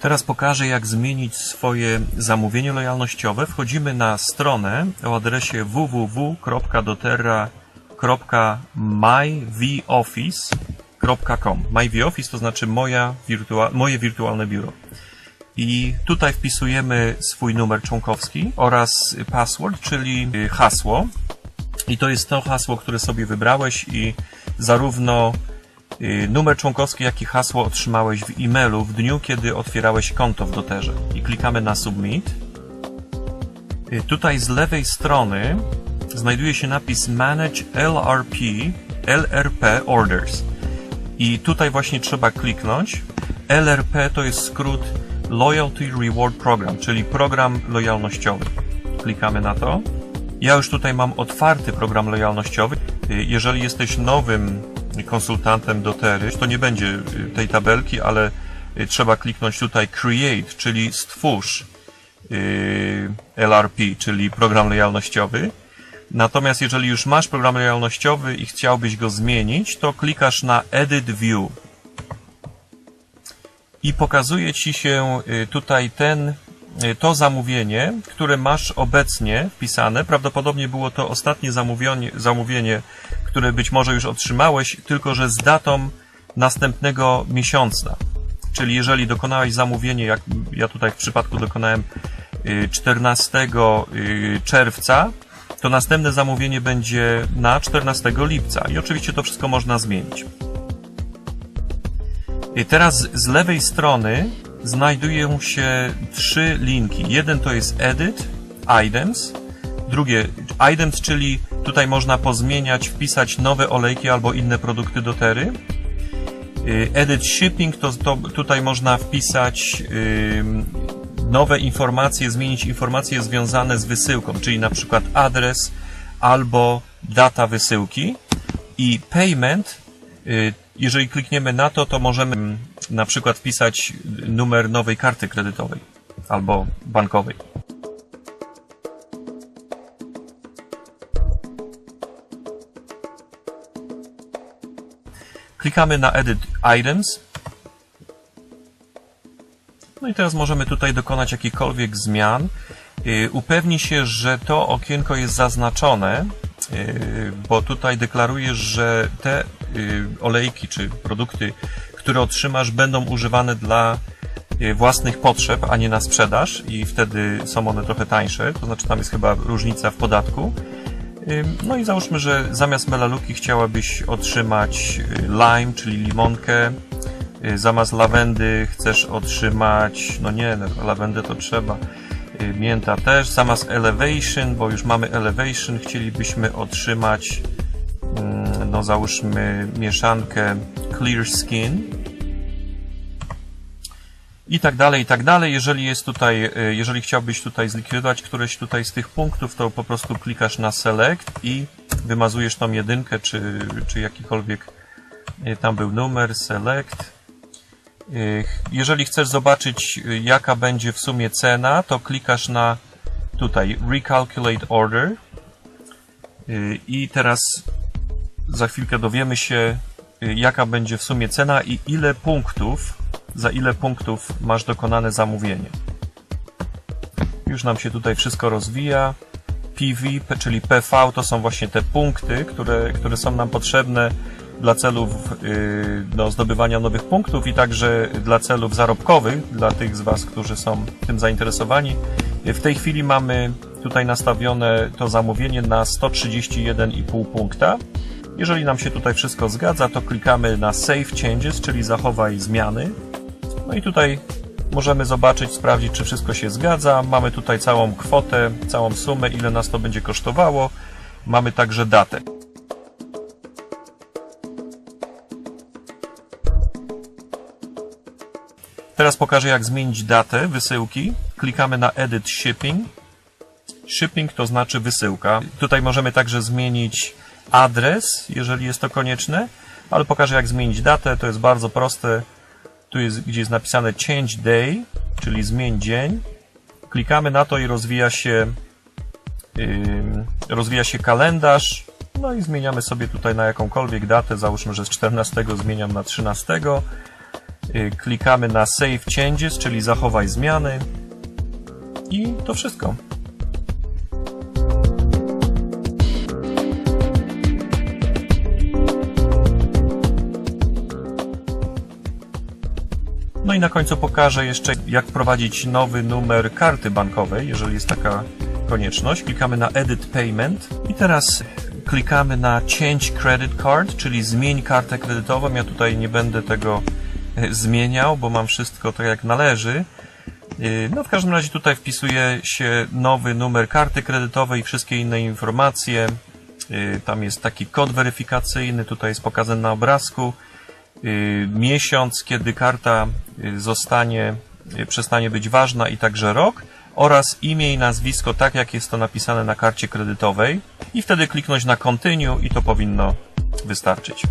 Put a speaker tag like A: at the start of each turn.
A: Teraz pokażę, jak zmienić swoje zamówienie lojalnościowe. Wchodzimy na stronę o adresie www.doterra.myvoffice.com. MyVOffice to znaczy moja wirtua moje wirtualne biuro. I tutaj wpisujemy swój numer członkowski oraz password, czyli hasło. I to jest to hasło, które sobie wybrałeś i zarówno y, numer członkowski, jak i hasło otrzymałeś w e-mailu w dniu, kiedy otwierałeś konto w Doterze. I klikamy na Submit. Y, Tutaj z lewej strony znajduje się napis Manage LRP, LRP Orders. I tutaj właśnie trzeba kliknąć. LRP to jest skrót Loyalty Reward Program, czyli program lojalnościowy. Klikamy na to. Ja już tutaj mam otwarty program lojalnościowy. Y, Jeżeli jesteś nowym konsultantem Dotery, to nie będzie y, tej tabelki, ale y, trzeba kliknąć tutaj Create, czyli stwórz y, LRP, czyli program lojalnościowy. Natomiast jeżeli już masz program lojalnościowy i chciałbyś go zmienić, to klikasz na Edit View. I pokazuje Ci się tutaj ten, to zamówienie, które masz obecnie wpisane. Prawdopodobnie było to ostatnie zamówienie, zamówienie, które być może już otrzymałeś, tylko że z datą następnego miesiąca. Czyli jeżeli dokonałeś zamówienie, jak ja tutaj w przypadku dokonałem y, 14 y, czerwca, to następne zamówienie będzie na 14 lipca. I oczywiście to wszystko można zmienić. I teraz z lewej strony znajdują się trzy linki. Jeden to jest Edit, Items. Drugie Items, czyli tutaj można pozmieniać, wpisać nowe olejki albo inne produkty do tery. Y, Edit Shipping to, to tutaj można wpisać nowe informacje, zmienić informacje związane z wysyłką, czyli na przykład adres albo data wysyłki. I Payment y, jeżeli klikniemy na to, to możemy na przykład wpisać numer nowej karty kredytowej albo bankowej. Klikamy na Edit Items. No i teraz możemy tutaj dokonać jakichkolwiek zmian. Yy, Upewnij się, że to okienko jest zaznaczone, yy, bo tutaj deklarujesz, że te yy, olejki czy produkty, które otrzymasz, będą używane dla własnych potrzeb, a nie na sprzedaż i wtedy są one trochę tańsze, to znaczy tam jest chyba różnica w podatku. No i załóżmy, że zamiast melaluki chciałabyś otrzymać yy, lime, czyli limonkę, Yy, zamiast lawendy chcesz otrzymać, no nie, no, lawendę to trzeba, Yy, mięta też, zamiast elevation, bo już mamy elevation, chcielibyśmy otrzymać, mm, no załóżmy mieszankę clear skin i tak dalej, i tak dalej. Jeżeli jest tutaj, y, jeżeli chciałbyś tutaj zlikwidować któreś tutaj z tych punktów, to po prostu klikasz na select i wymazujesz tą jedynkę, czy, czy jakikolwiek y, tam był numer, select. Y, Jeżeli chcesz zobaczyć, jaka będzie w sumie cena, to klikasz na tutaj Recalculate Order. I teraz za chwilkę dowiemy się, jaka będzie w sumie cena i ile punktów, za ile punktów masz dokonane zamówienie. Już nam się tutaj wszystko rozwija. PV, czyli PV, to są właśnie te punkty, które, które są nam potrzebne dla celów yy, no, zdobywania nowych punktów i także dla celów zarobkowych, dla tych z Was, którzy są tym zainteresowani. W tej chwili mamy tutaj nastawione to zamówienie na 131,5 punkta. Jeżeli nam się tutaj wszystko zgadza, to klikamy na Save Changes, czyli zachowaj zmiany. No i tutaj możemy zobaczyć, sprawdzić, czy wszystko się zgadza. Mamy tutaj całą kwotę, całą sumę, ile nas to będzie kosztowało. Mamy także datę. Teraz pokażę, jak zmienić datę wysyłki. Klikamy na Edit Shipping. Shipping to znaczy wysyłka. Tutaj możemy także zmienić adres, jeżeli jest to konieczne, ale pokażę, jak zmienić datę. To jest bardzo proste. Tu jest, gdzie jest napisane Change Day, czyli zmień dzień. Klikamy na to i rozwija się, ym, rozwija się kalendarz. No i zmieniamy sobie tutaj na jakąkolwiek datę. Załóżmy, że z 14 zmieniam na 13. y, klikamy na Save Changes, czyli zachowaj zmiany i to wszystko. No i na końcu pokażę jeszcze, jak wprowadzić nowy numer karty bankowej, jeżeli jest taka konieczność. Klikamy na Edit Payment i teraz klikamy na Change Credit Card, czyli zmień kartę kredytową. Ja tutaj nie będę tego e, zmieniał, bo mam wszystko tak jak należy. E, No w każdym razie tutaj wpisuje się nowy numer karty kredytowej i wszystkie inne informacje. E, Tam jest taki kod weryfikacyjny, tutaj jest pokazany na obrazku. Miesiąc, kiedy karta zostanie, przestanie być ważna i także rok oraz imię i nazwisko, tak jak jest to napisane na karcie kredytowej i wtedy kliknąć na Continue i to powinno wystarczyć.